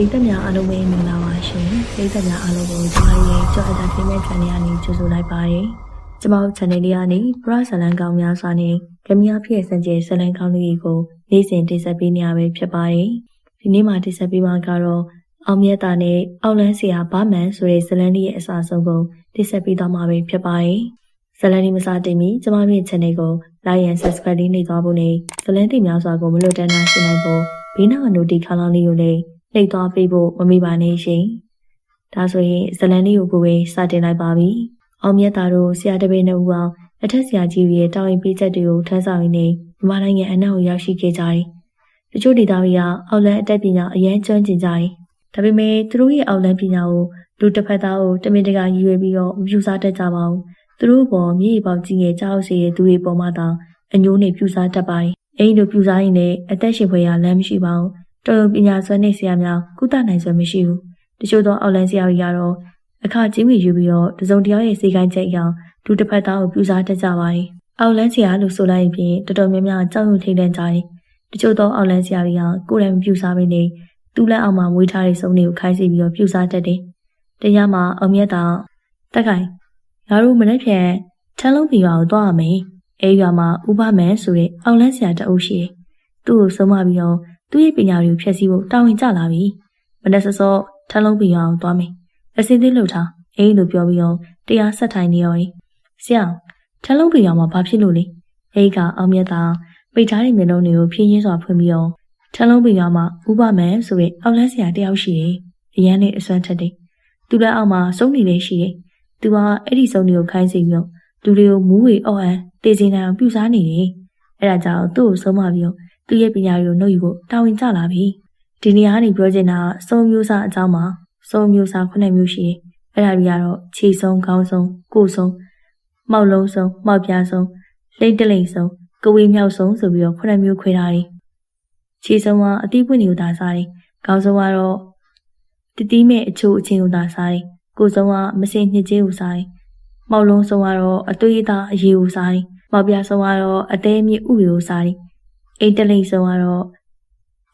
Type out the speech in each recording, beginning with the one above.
ပိတ်သက်များအားလုံးပဲမင်္ဂလာပါရှင်ပိတ်သက်များအားလုံးကိုကျွန်မရဲ့ကြောက်အတာဖေးမဲ့ channel ကနေကြိုဆိုလိုက်ပါတယ်ကျွန်မတို့ channel လေးကနေပရဇလန်ကောင်းများစွာနဲ့ဂမီယာဖြစ်စံကျဲဇလန်ကောင်းလေးကိုနေ့စဉ်တင်ဆက်ပေးနေရပဲဖြစ်ပါတယ်ဒီနေ့မှာတင်ဆက်ပေးမှာကတော့အောင်မြတ်တာနဲ့အောက်လန်းဆရာဘာမန်ဆိုတဲ့ဇလန်လေးရဲ့အစားဆုံးကိုတင်ဆက်ပေးသွားမှာပဲဖြစ်ပါတယ်ဇလန်လေးမစားတင်မီကျွန်မတို့ရဲ့ channel ကို like and subscribe လေးနှိပ်သွားဖို့နဲ့ဇလန်တင်များစွာကိုမလွတ်တမ်းနိုင်နိုင်ဖို့ဘေးနားက notification ခါလောင်းလေးကိုလည်း နှိပ်သွားပေးဖို့မမေ့ပါနဲ့ရှင်။ဒါဆိုရင်ဇလန်လေးကိုကိုယ်ပဲစတင်လိုက်ပါပြီ။အောင်မြတ်သားတို့ဆရာတပည့်နှစ်ဦးအောင်အထက်ဆရာကြီးရဲ့တောင်းရင်ပေးချက်တွေကိုထမ်းဆောင်ရင်းနဲ့မြန်မာနိုင်ငံအနောက်ကိုရောက်ရှိခဲ့ကြတယ်။တချို့ဒေသတွေကအောက်လန်းအတက်ပညာအရန်ကျွမ်းကျင်ကြတယ်။ဒါပေမဲ့သူတို့ရဲ့အောက်လန်းပညာကိုလူတစ်ဖက်သားကိုတမင်တကာရည်ရွယ်ပြီးတော့မပြူစားတတ်ကြပါဘူး။သူတို့ပေါ်မြေပေါက်ကြီးငယ်ကြောက်စေတဲ့သူတွေပေါ်မှာတောင်အညိုးနဲ့ပြူစားတတ်ပါတယ်။အဲ့ဒီလိုပြူစားရင်လည်းအသက်ရှင်ဖွယ်ရလမ်းမရှိပါဘူး။ တော်ရုံပညာစွမ်းနဲ့ဆရာများကုသနိုင်စွမ်းမရှိဘူး။တချို့သောအောက်လန်းဆရာတွေကတော့အခကြီးမီယူပြီးတော့တစုံတယောက်ရဲ့စေကိုင်းချက်အရောင်ဒုတစ်ဖက်သားကိုပြူစားတတ်ကြပါတယ်။အောက်လန်းဆရာလို့ဆိုလိုက်ရင်ဖြင့်တော်တော်များများကြောက်ရွံ့ထိတ်လန့်ကြတယ်။တချို့သောအောက်လန်းဆရာတွေကကိုယ်တိုင်မပြူစားဘဲနဲ့သူ့လက်အောက်မှာမွေးထားတဲ့စုံတွေကိုခိုင်းစီပြီးတော့ပြူစားတတ်တယ်။တရားမှာအောင်မြတ်တာတက်ခိုင်ငါတို့မနေ့ဖြန်ထန်းလုံးပြည်ရွာကိုသွားရမယ်။အဲရွာမှာဥပမန်ဆိုတဲ့အောက်လန်းဆရာတအုပ်ရှိတယ်။သူ့ကိုဆုံးမပြီးတော့ သူ့ရဲ့ပညာတွေကိုဖျက်ဆီးဖို့တာဝန်ကျလာပြီ။မနေ့စောစောထန်းလုံးပြည်ရွာကိုသွားမယ်။အစင်းသေးလှုပ်ထားအေးလို့ပြောပြီးတော့တရားဆက်ထိုင်နေရော်။ဆရာထန်းလုံးပြည်ရွာမှာဘာဖြစ်လို့လဲ။အေးကအောင်မြတ်တာပိတ်ထားတဲ့မျက်လုံးတွေကိုဖြင်းရင်းစွာဖွင့်ပြီးတော့ထန်းလုံးပြည်ရွာမှာဥပမန်ဆိုတဲ့အောက်လန်းဆရာတယောက်ရှိတယ်။အရန်နဲ့အစွမ်းထက်တယ်။သူလည်းအောက်မှာစုံနေလေးရှိတယ်။သူကအဲ့ဒီစုံတွေကိုခိုင်းစီပြီးတော့လူတွေကိုမူးဝေအော်ဟန်တေစင်နိုင်အောင်ပြုစားနေတယ်။အဲ့ဒါကြောင့်သူ့ကိုဆုံးမပြီးတော့ သူ့ရဲ့ပညာတွေကိုနှုတ်ယူဖို့တာဝန်ကျလာပြီ။ဒီနေရာကနေပြောချင်တာစုံမျိုးစားအကြောင်းမှာစုံမျိုးစားခုနှစ်မျိုးရှိတယ်။အဲ့ဒါတွေကတော့ခြေဆုံးခေါင်းဆုံးကိုယ်ဆုံးမှောက်လုံးဆုံးမှောက်ပြားဆုံးလိမ့်တလိမ့်ဆုံးကဝေးမြောက်ဆုံးဆိုပြီးတော့ခုနှစ်မျိုးခွဲထားတယ်။ခြေဆုံးကအတိပွင့်တွေကိုသာစားတယ်။ခေါင်းဆုံးကတော့တတိမဲ့အချို့အချင်းကိုသာစားတယ်။ကိုယ်ဆုံးကမစင်ညစ်ကြေးကိုစားတယ်။မှောက်လုံးဆုံးကတော့အသွေးသားအရေကိုစားတယ်။မှောက်ပြားဆုံးကတော့အသေးမြင့်ဥတွေကိုစားတယ်။ အိမ်တလိမ့်ဆုံးကတော့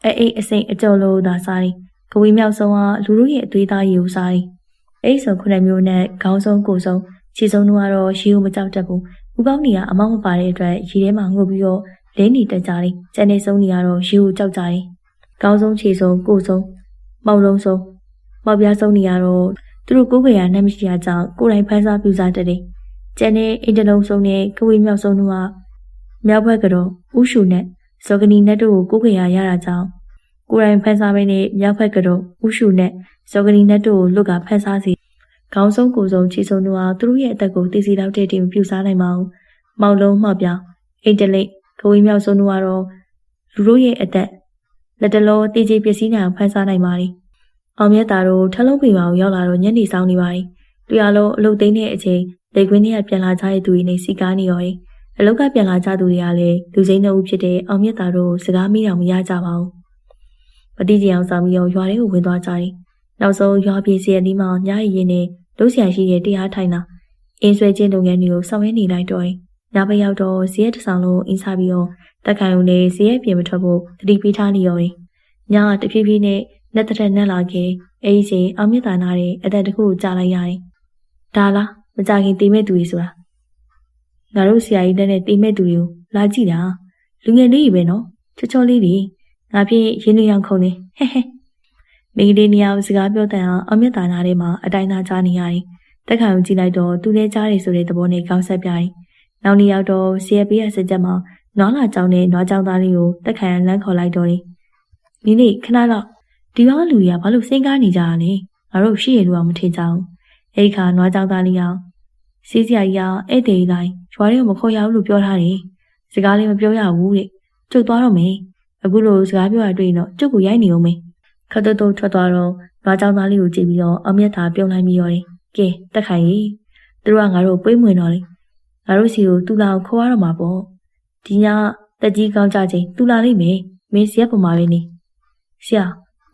အဲအိတ်အစိမ့်အကျော်လို့သာစားတယ်။ကဝေးမြောက်ဆုံးကလူတို့ရဲ့အသွေးသားရေကိုစားတယ်။အဲ့ဆိုခုနှစ်မျိုးနဲ့ခေါင်းဆုံးကိုယ်ဆုံးခြေဆုံးတို့ကတော့ရေကိုမကြောက်တတ်ဘူး။ဥကောင်းနေကအမောက်မပါတဲ့အတွက်ရေထဲမှာငုပ်ပြီးတော့လဲနေတတ်ကြတယ်။ကျန်တဲ့ဆုံးတွေကတော့ရေကိုကြောက်ကြတယ်။ခေါင်းဆုံးခြေဆုံးကိုယ်ဆုံးမောက်လုံးဆုံးမောက်ပြားဆုံးတွေကတော့သူတို့ကိုယ်ကြရနှမ်းမရှိတာကြောင့်ကိုယ်တိုင်ဖန်ဆားပြူစားတတ်တယ်။ကျန်တဲ့အင်တလုံးဆုံးနဲ့ကဝေးမြောက်ဆုံးတို့ကမြောက်ဘက်ကတော့ဥရှုနဲ့ ဇော်ကနီနတ်တို့ကိုကိုယ်ကြရရတာကြောင့်ကိုယ်တိုင်ဖန်ဆားမင်းနဲ့မြောက်ဘက်ကတော့ဥရှုနဲ့ဇော်ကနီနတ်တို့ကိုလွတ်ကဖန်ဆားစီခေါင်းဆုံးကိုယ်ဆုံးခြေဆုံးတို့ဟာသူတို့ရဲ့အသက်ကိုတည်စီလောက်တဲ့တင်ပြူစားနိုင်မအောင်မောက်လုံးမှောက်ပြောင်းအိတ်တလိတ်ကဝေးမြောက်ဆုံးတို့ကတော့လူတို့ရဲ့အသက်လက်တလောတည်ကြည်ပစ္စည်းနိုင်အောင်ဖန်ဆားနိုင်ပါသည်အောင်မြတ်တာတို့ထလုံးပင်ပါကိုရောက်လာတော့ညနေဆောင်နေပါသည်တရားလုံးအလုတ်သိမ်းတဲ့အချိန်လေကွင်းထဲကပြန်လာကြတဲ့သူတွေနဲ့စီကားနေရော်တယ် အလုတ်ကပြန်လာကြသူတွေကလည်းလူစိမ်းနှုတ်ဖြစ်တဲ့အောင်မြတ်တာတို့စကားမိတော်မရကြပါဘူးမတိကျအောင်ဆောင်ပြီးတော့ရွာတွေကိုဝင်သွားကြတယ်နောက်ဆုံးရွာပြည်စီရနီးမှာညရည်ရင်နဲ့လုံးဆရာရှိတဲ့တရားထိုင်တာအင်းဆွဲချင်းလုပ်ငန်းတွေကိုဆောင်ရွက်နေလိုက်တော့တယ်ညဘက်ရောက်တော့ဇီရက်တဆောင်လုံးအင်းစားပြီးတော့တက်ခိုင်ုံနဲ့ဇီရက်ပြင်မထွက်ဖို့တတိပေးထားနေရော်တယ်ညတဖြည်းဖြည်းနဲ့လက်သက်နဲ့လာခဲ့အဲဒီချိန်အောင်မြတ်တာနာတဲ့အသက်တစ်ခုကိုကြားလိုက်ရတယ်ဒါလားမကြခင်တိမဲ့သူတွေဆိုတာ ငါတို့ဆရာကြီးတဲ့နဲ့တိမဲ့သူတွေကိုလာကြည့်တာလူငယ်လေးကြီးပဲနော်ချောချောလေးတွေငါဖြင့်ရင်းနှီးရောင်ခုံနေဟဲဟဲမိန်းကလေးနေရာစကားပြောတဲ့အောင်အောင်မြတ်တာနာထဲမှာအတိုင်းသားကြားနေရတယ်တက်ခံကိုကြည့်လိုက်တော့သူလည်းကြားတယ်ဆိုတဲ့သဘောနဲ့ကောင်းဆက်ပြတယ်နောက်နေ့ရောက်တော့ဆရာပေးရစကြက်မှာနွားလာကြောင်နဲ့နွားကြောင်သားလေးကိုတက်ခံလမ်းခေါ်လိုက်တော့တယ်ဒီနေ့ခဏတော့ဒီဘောလူတွေကဘာလို့စိတ်ကားနေကြတာလဲငါတို့ရှိရလို့မထင်ကြဘူးအဲ့ခါနွားကြောင်သားလေးအောင်စီးစရာကြီးကဧည့်သည်လိုက် ရွာတွေကိုမခေါ်ရဘူးလို့ပြောထားတယ်စကားလေးမပြောရဘူးတဲ့ကျုပ်သွားတော့မယ်အခုလိုစကားပြောရတွေ့ရင်တော့ကျုပ်ကိုရိုက်နေအောင်မယ်ခတ်တုတ်ထွက်သွားတော့နွားကြောင်သားလေးကိုကြည့်ပြီးတော့အမျက်သာပြုံးလိုက်ပြီးရောတယ်ကဲတက်ခိုင်ကြီးသူတို့ကငါတို့ပွေးမွင်တော့လေငါတို့စီကိုတူလာကိုခေါ်ရတော့မှာပေါ့ဒီညတက်ကြီးကောင်းကြချိန်တူလာလိမ့်မယ်မင်းစီရက်ပေါ်မှာပဲနေဆရာ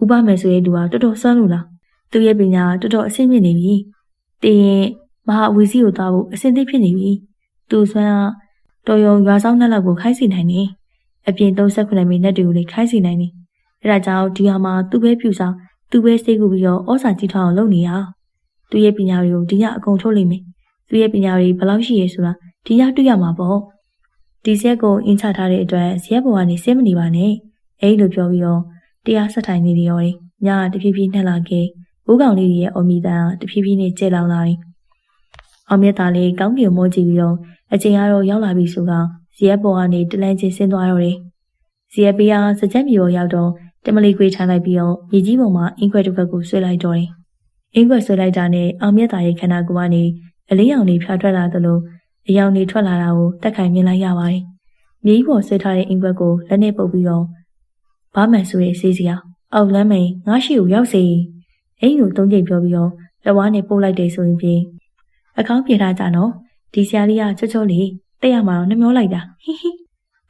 ဥပမယ်ဆိုရဲ့လူကတော်တော်စွမ်းလို့လားသူရဲ့ပညာတော်တော်အဆင့်မြင့်နေပြီတည်ရင်မဟာအဝီစီကိုသွားဖို့အဆင့်သင့်ဖြစ်နေပြီ သူစွမ်းကတော်ရုံရွာဆောင်နှက်လောက်ကိုခိုင်းစီနိုင်နေအပြင်39မိနစ်တူကိုလည်းခိုင်းစီနိုင်နေအဲဒါကြောင့်ဒီဟာမှာသူ့ပဲပြူစားသူပဲစိတ်ကူပြီးတော့ဩစာကြီးထောင်အောင်လုပ်နေရသူရဲ့ပညာတွေကိုဒီညအကုန်ထုတ်လိမ့်မယ်သူရဲ့ပညာတွေဘယ်လောက်ရှိရဲဆိုတာဒီညတွေ့ရမှာပေါ့ဒီဆက်ကိုအင်းချထားတဲ့အတွက်ဇက်ဘဝကနေစင်းမနေပါနဲ့အဲ့လိုပြောပြီးတော့တရားဆက်ထိုင်နေရောတယ်ညတဖြည်းဖြည်းနှက်လာခဲ့ဘိုးကောင်လေးတွေရဲ့အော်မီတန်တဖြည်းဖြည်းနဲ့ကျဲလောင်လာတယ်အောင်မြတ်သားလေးကောင်းကင်မောကြည့်ပြီးတော့ အချိန်ကတော့ရောက်လာပြီဆိုကဇရက်ပေါ်ကနေတလန်းချင်းဆင်းသွားတော့တယ်ဇရက်ပေးအားစကြက်မြေပေါ်ရောက်တော့တမလီခွေထားလိုက်ပြီးတော့မြေကြီးပေါ်မှာအင်းခွက်တစ်ခွက်ကိုဆွဲလိုက်တော့တယ်အင်းခွက်ဆွဲလိုက်တာနဲ့အောင်မြတ်သားရဲ့ခန္ဓာကိုယ်ကနေအလေးရောင်တွေဖြာထွက်လာသလိုအယောင်တွေထွက်လာတာကိုတက်ခိုင်မြင်လိုက်ရပါတယ်မြေကြီးပေါ်ဆွဲထားတဲ့အင်းခွက်ကိုလက်နဲ့ပုတ်ပြီးတော့ဘာမှန်ဆိုရဲ့စေးစရာအောက်လမ်းမိန်ငါရှိကိုရောက်စေအိမ်ကိုသုံးချိန်ပြောပြီးတော့လက်ဝါးနဲ့ပို့လိုက်တယ်ဆိုရင်ဖြင့်အကောင်းပြေထားကြနော် ဒီဆရာလေးကချောချောလေးတက်ရမှာတော့နှမျောလိုက်တာဟိဟိ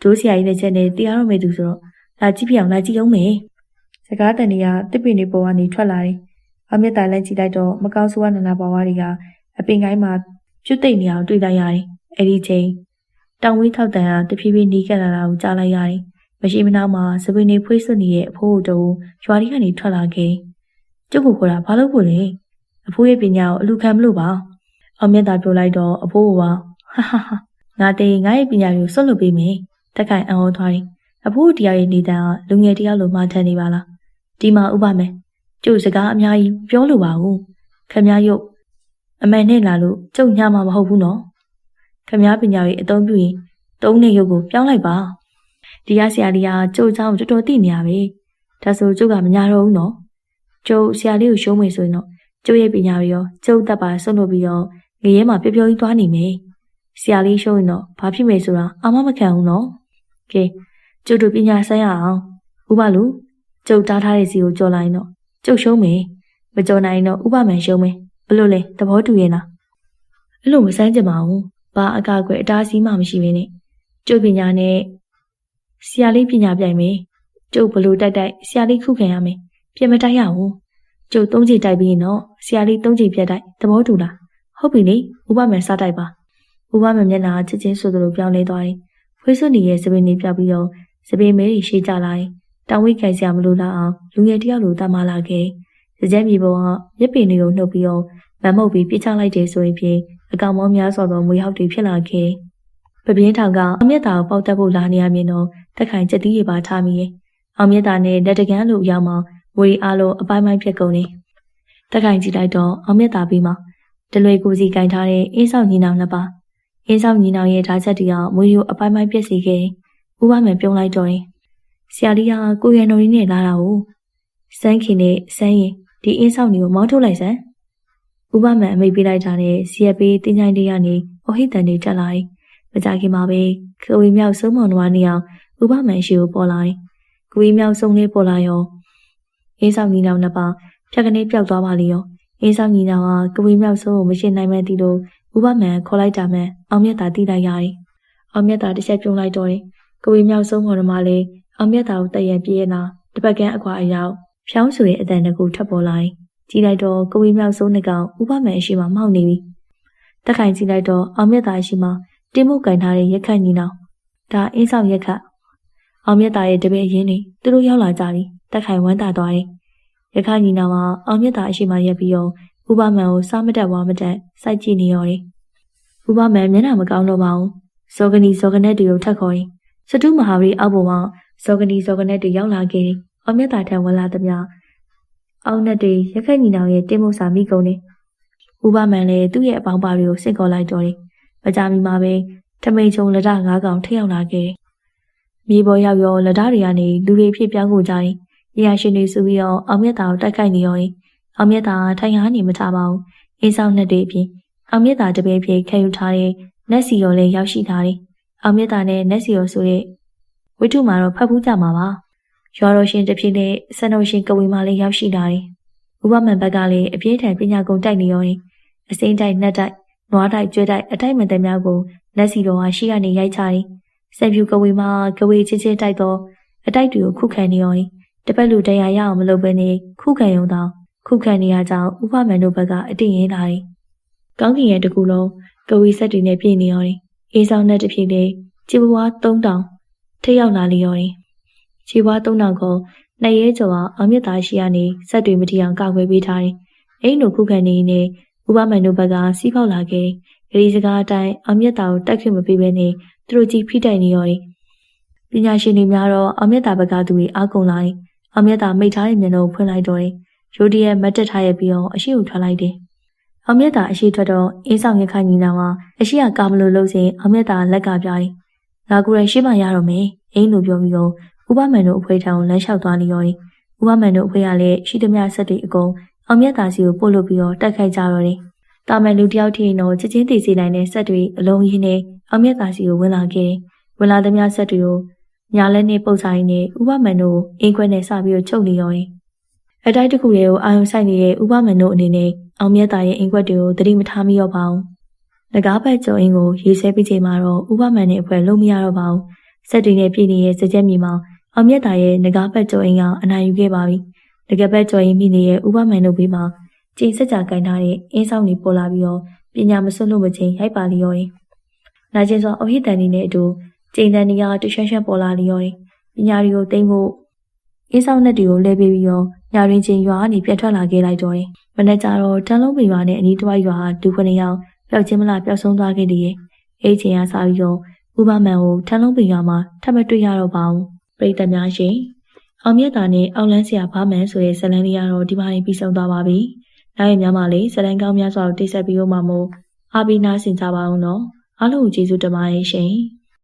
ဒိုးဆရာကြီးနဲ့ချက်နဲ့တရားတော်မေသူဆိုတော့လာကြည့်ပြအောင်လာကြည့်အောင်မေစကားတန်တွေကတစ်ပင်တွေပေါ်ကနေထွက်လာတယ်အမြတ်တာလက်ကြည့်လိုက်တော့မကောင်းဆိုးဝါနနာပါဝါတွေကအပင်ကိုင်းမှာကျွတ်သိမ့်နေအောင်တွေ့လိုက်ရတယ်အဲ့ဒီချိန်တောင်ဝေးထောက်တန်ကတဖြည်းဖြည်းနီးကပ်လာတာကိုကြားလိုက်ရတယ်မရှိမနှောင်းမှာစပင်းနေဖွေးစွနေရဲ့အဖိုးတို့ရွာလေးကနေထွက်လာခဲ့ကျုပ်ကိုခေါ်တာဘာလို့ဖို့လဲအဖိုးရဲ့ပညာကိုအလူခံမလို့ပါ အောင်မြတ်သာပြောလိုက်တော့အဖိုးကဟာဟာဟာငါတေးငါရဲ့ပညာကိုဆွတ်လွတ်ပေးမယ်တက်ခိုင်အံ့ဩသွားတယ်အဖိုးတရားရဲ့နေတန်ကလူငယ်တယောက်လိုမှထန်နေပါလားဒီမှာဥပမယ်ကျုပ်စကားအများကြီးပြောလို့ပါဘူးခမရုပ်အမှန်နဲ့လာလို့ကျုပ်ညမှာမဟုတ်ဘူးနော်ခမပညာရေးအသုံးပြုရင်သုံးတဲ့ရုပ်ကိုပြောင်းလိုက်ပါဒီရဆရာလေးကကျုပ်เจ้าတော်တော်သိနေရပဲဒါဆိုကျုပ်ကမညာတော့ဘူးနော်ကျုပ်ဆရာလေးကိုရှုံးမယ်ဆိုရင်တော့ကျုပ်ရဲ့ပညာရေးရောကျုပ်တက်ပါဆွလို့ပြီးတော့ ငရဲမှာပျော်ပျော်ကြီးသွားနေမယ်ဆရာလေးရှုံးရင်တော့ဘာဖြစ်မယ်ဆိုတာအာမမခံဘူးနော်ကဲကျုပ်တို့ပညာဆိုင်ရအောင်ဥပလူကျုပ်တားထားတဲ့စီကိုကြော်လိုက်တော့ကျုပ်ရှုံးမယ်မကြော်နိုင်တော့ဥပမန်ရှုံးမယ်ဘလို့လဲသဘောတူရဲ့လားအဲ့လိုမစမ်းကြပါဘူးဘာအကာအကွယ်အတားစီးမှမရှိဘဲနဲ့ကျုပ်ပညာနဲ့ဆရာလေးပညာပြိုင်မယ်ကျုပ်ဘလို့တိုက်တိုက်ဆရာလေးခုခံရမယ်ပြင်မတိုက်ရဘူးကျုပ်သုံးချိန်တိုက်ပြီးရင်တော့ဆရာလေးသုံးချိန်ပြတ်တိုက်သဘောတူလား ဟုတ်ပြီလေဥပမန်စားတိုက်ပါဥပမန်မျက်နှာချစ်ချင်းဆိုသလိုပြောင်းလဲသွားတယ်ဖွေးစွနေရဲ့စပင်းလေးပြောက်ပြီးတော့စပင်းမဲကြီးရှေ့ကျလာတယ်တောင်ဝိခိုင်စရာမလိုလားအောင်လူငယ်တယောက်လိုတမလာခဲ့စကြက်မြေပေါ်ကမြက်ပင်တွေကိုနှုတ်ပြီးတော့မမုတ်ပြီးပြစ်ချလိုက်တယ်ဆိုရင်ဖြင့်အကောင်မောများစွာသောမွေဟောက်တွေဖြစ်လာခဲ့ပပြင်းထောင်ကအမျက်တာကိုပေါက်တက်ဖို့လာနေရမြင်တော့တက်ခိုင်ကြက်တီးတွေပါထားမိရဲ့အောင်မျက်တာနဲ့လက်တကန်းလိုရောက်မှဝေအားလုံးအပိုင်းပိုင်းဖြစ်ကုန်နေတက်ခိုင်ကြည့်လိုက်တော့အောင်မျက်တာပြီးမှ တလွေကိုစီကင်ထားတဲ့အင်းဆောင်ညီနောင်နှစ်ပါးအင်းဆောင်ညီနောင်ရဲ့ဓာတ်ချက်တွေကမွေကိုအပိုင်းပိုင်းပြည့်စီခဲ့ဥပမာပြုံးလိုက်တော့ရင်ဆရာလေးကကိုရန်တော်ကြီးနဲ့လာတာကိုစမ်းခင်နဲ့စမ်းရင်ဒီအင်းဆောင်တွေကိုမောင်းထုတ်လိုက်စမ်းဥပမာအမိတ်ပေးလိုက်တာနဲ့စီရက်ပေးတင်းချိုင်းလေးကနေအဟိတန်တွေတက်လာတယ်မကြခင်မှာပဲခဝေမြောက်ဆုံးမောင်နှမနေအောင်ဥပမာရှိကိုပေါ်လာတယ်ခဝေမြောက်ဆုံးလေးပေါ်လာရောအင်းဆောင်ညီနောင်နှစ်ပါးဖြတ်ကနေပျောက်သွားပါလေရော အင်းဆောင်ညီနောင်ကကဝေမြောက်ဆုံးကိုမရှိနိုင်မှန်းသိလို့ဥပမာခေါ်လိုက်တာမှအောင်မြတ်တာတိလိုက်ရတယ်အောင်မြတ်တာတစ်ချက်ပြုံးလိုက်တော့တယ်ကဝေမြောက်ဆုံးမောင်နှမလေးအောင်မြတ်တာကိုတည့်ရပြေးလာတပတ်ကန်းအကွာအရောက်ဖြောင်းဆိုရဲ့အတန်တကူထပ်ပေါ်လာရင်ကြည့်လိုက်တော့ကဝေမြောက်ဆုံးနှစ်ကောင်ဥပမာအရှိမှမောက်နေပြီတက်ခိုင်ကြည့်လိုက်တော့အောင်မြတ်တာအရှိမှတင်းမှုကင်ထားတဲ့ရက်ခတ်ညီနောင်ဒါအင်းဆောင်ရက်ခတ်အောင်မြတ်တာရဲ့တပည့်အရင်နေသူတို့ရောက်လာကြပြီတက်ခိုင်ဝမ်းသာသွားတယ် ရခညီနောင်ကအောင်မြတ်တာအရှိမှရက်ပြီးတော့ဥပမာကိုစားမတက်ဝါမတက်စိုက်ကြည့်နေရောတယ်ဥပမာမျက်နှာမကောင်းတော့ပါဘူးဇောကနီဇောကနက်တွေကိုထက်ခေါ်ရင်စတုမဟာရီအောက်ပေါ်မှာဇောကနီဇောကနက်တွေရောက်လာခဲ့တယ်။အောင်မြတ်တာထံဝင်လာသမျှအောက်နက်တွေရက်ခက်ညီနောင်ရဲ့တင်းမို့စာမိကုန်တယ်။ဥပမန်လည်းသူ့ရဲ့အပေါင်းပါတွေကိုစင့်ခေါ်လိုက်တော့တယ်။မကြမီမှာပဲထမိန်ချုံလက်ဒငါးကောင်ထရောက်လာခဲ့တယ်။မြေပေါ်ရောက်ရောလက်ဒတွေကနေလူတွေဖြစ်ပြောင်းကိုကြတယ်။ ရေရရှင်တွေစုပြီးတော့အောင်မြတ်တာကိုတိုက်ခိုက်နေရောရင်အောင်မြတ်တာထိုင်ဟာနေမထားပါဘူး။အင်းဆောင်နဲ့တွေအပြင်အောင်မြတ်တာတပည့်ဖြစ်ခဲယူထားတဲ့နက်စီရောလည်းရောက်ရှိထားတယ်။အောင်မြတ်တာနဲ့နက်စီရောဆိုတဲ့ဝိတုမှာတော့ဖတ်ဖူးကြမှာပါ။ရွာတော်ရှင်တစ်ဖြစ်နဲ့ဆန်တော်ရှင်ကဝေမာလေးရောက်ရှိလာတယ်။ဥပမာဘက်ကလည်းအပြင်းထန်ပညာကုန်တိုက်နေရောရင်အစိမ့်တိုက်နှက်တိုက်နွားတိုက်ကျွဲတိုက်အတိုက်မတဲ့များကိုလက်စီတော်ဟာရှိကနေရိုက်ချတယ်။ဆက်ဖြူကဝေမာကဝေချင်းချင်းတိုက်တော့အတိုက်တွေကိုခုခံနေရောရင် တပတ်လူတရားရအောင်မလုပ်ဘဲနဲ့ခုခံရုံတောင်ခုခံနေရကြောင်းဥပမာတို့ဘက်ကအတိတ်ရင်းလာတယ်။ကောင်းကင်ရဲ့တကူလုံးကဝေဆက်တွေနဲ့ပြည့်နေရောတယ်။အေးဆောင်တဲ့တစ်ဖြစ်လေခြေပွား3000ထိရောက်လာလျော်တယ်။ခြေပွား3000ကိုနှစ်ရဲကျော်ကအောင်မြတ်သားရှိရနေဆက်တွေမထီအောင်ကာကွယ်ပေးထားတယ်။အိမ်တို့ခုခံနေနေဥပမန်တို့ဘက်ကစီးပေါက်လာခဲ့ဂရီစကားအတိုင်းအောင်မြတ်သားကိုတိုက်ခွင့်မပေးဘဲနဲ့သူတို့ကြီးဖိတိုက်နေရောတယ်။ပညာရှင်တွေများတော့အောင်မြတ်သားဘက်ကသူတွေအားကုန်လာတယ်။ အောင်မြတ်သားမိတ်ထားတဲ့မျက်နှာကိုဖွင့်လိုက်တော့တယ်။ရိုဒီရဲ့မတ်တက်ထားရပြီးတော့အရှိကိုထွက်လိုက်တယ်။အောင်မြတ်သားအရှိထွက်တော့အင်းဆောင်ရခိုင်ညီနာမှာအရှိကကာမလို့လို့စဉ်အောင်မြတ်သားလက်ကပြတယ်။ငါကိုယ်ရရှိမှရတော့မယ်။အိမ်လိုပြောပြီးတော့ဥပမန်တို့အဖွဲထောင်လမ်းလျှောက်သွားနေရောတယ်။ဥပမန်တို့အဖွဲကလည်းရှိသမျှဆက်တွေအကုန်အောင်မြတ်သားစီကိုပို့လို့ပြီးတော့တိုက်ခိုက်ကြတော့တယ်။တာမန်လူတယောက်ထင်းတော့ချက်ချင်းတည်စီနိုင်တဲ့ဆက်တွေအလုံးကြီးနဲ့အောင်မြတ်သားစီကိုဝင်လာခဲ့တယ်။ဝင်လာသမျှဆက်တွေကို ညာလက်နဲ့ပုတ်ဆိုင်နဲ့ဥပမန်တို့အင်ခွဲနဲ့စပြီးတော့ချုပ်နေရောတယ်။အတိုက်တစ်ခုတည်းကိုအာယုံဆိုင်နေတဲ့ဥပမန်တို့အနေနဲ့အောင်မြတ်သားရဲ့အင်ခွက်တွေကိုသတိမထားမိတော့ပါဘူး။ငကားဘက်ကျော်အင်းကိုရေးဆဲပြီးချိန်မှာတော့ဥပမန်နဲ့အဖွဲလုံးမရတော့ပါဘူး။ဆက်တွေနဲ့ပြည်နေတဲ့စကြက်မြေမှာအောင်မြတ်သားရဲ့ငကားဘက်ကျော်အင်းကအနိုင်ယူခဲ့ပါပြီ။တကယ်ဘက်ကျော်အင်းမိနေတဲ့ဥပမန်တို့ဘေးမှာကျင်းစကြကင်ထားတဲ့အင်းဆောင်တွေပေါ်လာပြီးတော့ပညာမစွန့်လို့မချင်းရိုက်ပါလျော်တယ်။နာကျင်စွာအဟိတန်နေနဲ့အတူ ကျင်းတန်နေရတရွှဲရွှဲပေါ်လာလျော်တယ်။ပညာတွေကိုတိမ့်ဖို့အင်းဆောင်နဲ့တွေကိုလဲပေးပြီးတော့ညာရင်းချင်းရွာကနေပြန်ထွက်လာခဲ့လိုက်တော့တယ်။မနေ့ကျတော့တန်လုံးပင်ရွာနဲ့အနီးတစ်ဝိုက်ရွာဟာဒူခွနေရောက်ပျောက်ချင်းမလားပျောက်ဆုံးသွားခဲ့တယ်။အဲ့ချိန်ကစပြီးတော့ဥပမန်ကိုထန်လုံးပင်ရွာမှာထပ်မတွေ့ရတော့ပါဘူး။ပြည်သူများရှင်အောင်မြတ်တာနဲ့အောက်လန်းဆရာဘာမန်ဆိုတဲ့ဇလန်လေးကတော့ဒီပိုင်းပြီးဆုံးသွားပါပြီ။နောက်ရများမှလည်းဇလန်ကောင်းများစွာကိုတိဆက်ပြီးတော့မှမို့အားပေးနားဆင်ကြပါအောင်နော်။အားလုံးကိုကျေးဇူးတင်ပါတယ်ရှင်။